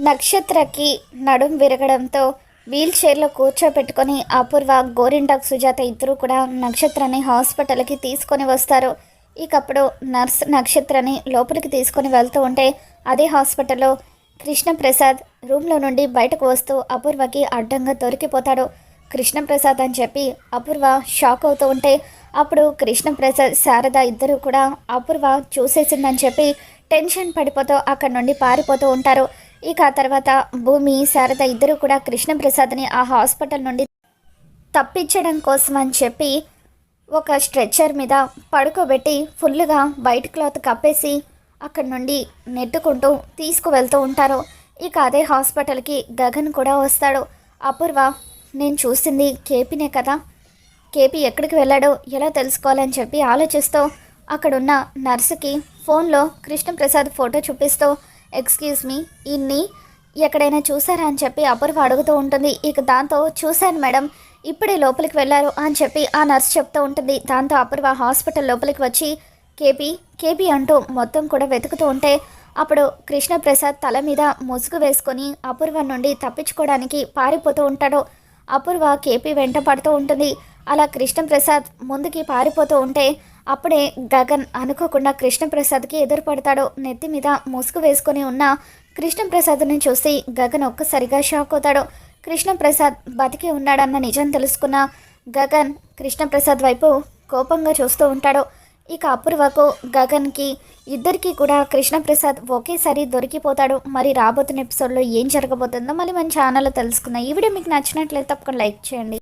నక్షత్రకి నడుం విరగడంతో వీల్ చైర్లో కూర్చోపెట్టుకొని అపూర్వ గోరింటాక్ సుజాత ఇద్దరు కూడా నక్షత్రాన్ని హాస్పిటల్కి తీసుకొని వస్తారు. ఇకప్పుడు నర్స్ నక్షత్రాన్ని లోపలికి తీసుకొని వెళ్తూ ఉంటే అదే హాస్పిటల్లో కృష్ణప్రసాద్ రూమ్లో నుండి బయటకు వస్తూ అపూర్వకి అడ్డంగా దొరికిపోతాడు. కృష్ణప్రసాద్ అని చెప్పి అపూర్వ షాక్ అవుతూ ఉంటే అప్పుడు కృష్ణప్రసాద్ శారద ఇద్దరు కూడా అపూర్వ చూసేసిందని చెప్పి టెన్షన్ పడిపోతూ అక్కడి నుండి పారిపోతూ ఉంటారు. ఇక ఆ తర్వాత భూమి శారద ఇద్దరు కూడా కృష్ణప్రసాద్ని ఆ హాస్పిటల్ నుండి తప్పించడం కోసం అని చెప్పి ఒక స్ట్రెచ్చర్ మీద పడుకోబెట్టి ఫుల్గా వైట్ క్లాత్ కప్పేసి అక్కడి నుండి నెట్టుకుంటూ తీసుకువెళ్తూ ఉంటారు. ఇక అదే హాస్పిటల్కి గగన్ కూడా వస్తాడు. అపూర్వ నేను చూసింది కేపీనే కదా. కేపీ ఎక్కడికి వెళ్ళాడో ఎలా తెలుసుకోవాలని చెప్పి ఆలోచిస్తూ అక్కడున్న నర్సుకి ఫోన్లో కృష్ణప్రసాద్ ఫోటో చూపిస్తూ ఎక్స్క్యూజ్ మీ ఇన్ని ఎక్కడైనా చూసారా అని చెప్పి అపూర్వ అడుగుతూ ఉంటుంది. ఇక దాంతో చూశాను మేడం ఇప్పుడే లోపలికి వెళ్ళారు అని చెప్పి ఆ నర్స్ చెప్తూ ఉంటుంది. దాంతో అపూర్వ హాస్పిటల్ లోపలికి వచ్చి కేపీ కేపీ అంటూ మొత్తం కూడా వెతుకుతూ ఉంటే అప్పుడు కృష్ణప్రసాద్ తల మీద ముసుగు వేసుకొని అపూర్వ నుండి తప్పించుకోవడానికి పారిపోతూ ఉంటాడు. అపూర్వ కేపీ వెంట పడుతూ ఉంటుంది. అలా కృష్ణప్రసాద్ ముందుకి పారిపోతూ ఉంటే అప్పుడే గగన్ అనుకోకుండా కృష్ణప్రసాద్కి ఎదురుపడతాడు. నెత్తి మీద ముసుగు వేసుకొని ఉన్న కృష్ణప్రసాద్ని చూసి గగన్ ఒక్కసారిగా షాక్ అవుతాడు. కృష్ణప్రసాద్ బతికి ఉన్నాడన్న నిజం తెలుసుకున్న గగన్ కృష్ణప్రసాద్ వైపు కోపంగా చూస్తూ ఉంటాడు. ఇక అపూర్వకు గగన్కి ఇద్దరికి కూడా కృష్ణప్రసాద్ ఒకేసారి దొరికిపోతాడు. మరి రాబోతున్న ఎపిసోడ్లో ఏం జరగబోతుందో మళ్ళీ మన ఛానల్లో తెలుసుకుందాం. ఈ వీడియో మీకు నచ్చినట్లయితే తప్పకుండా లైక్ చేయండి.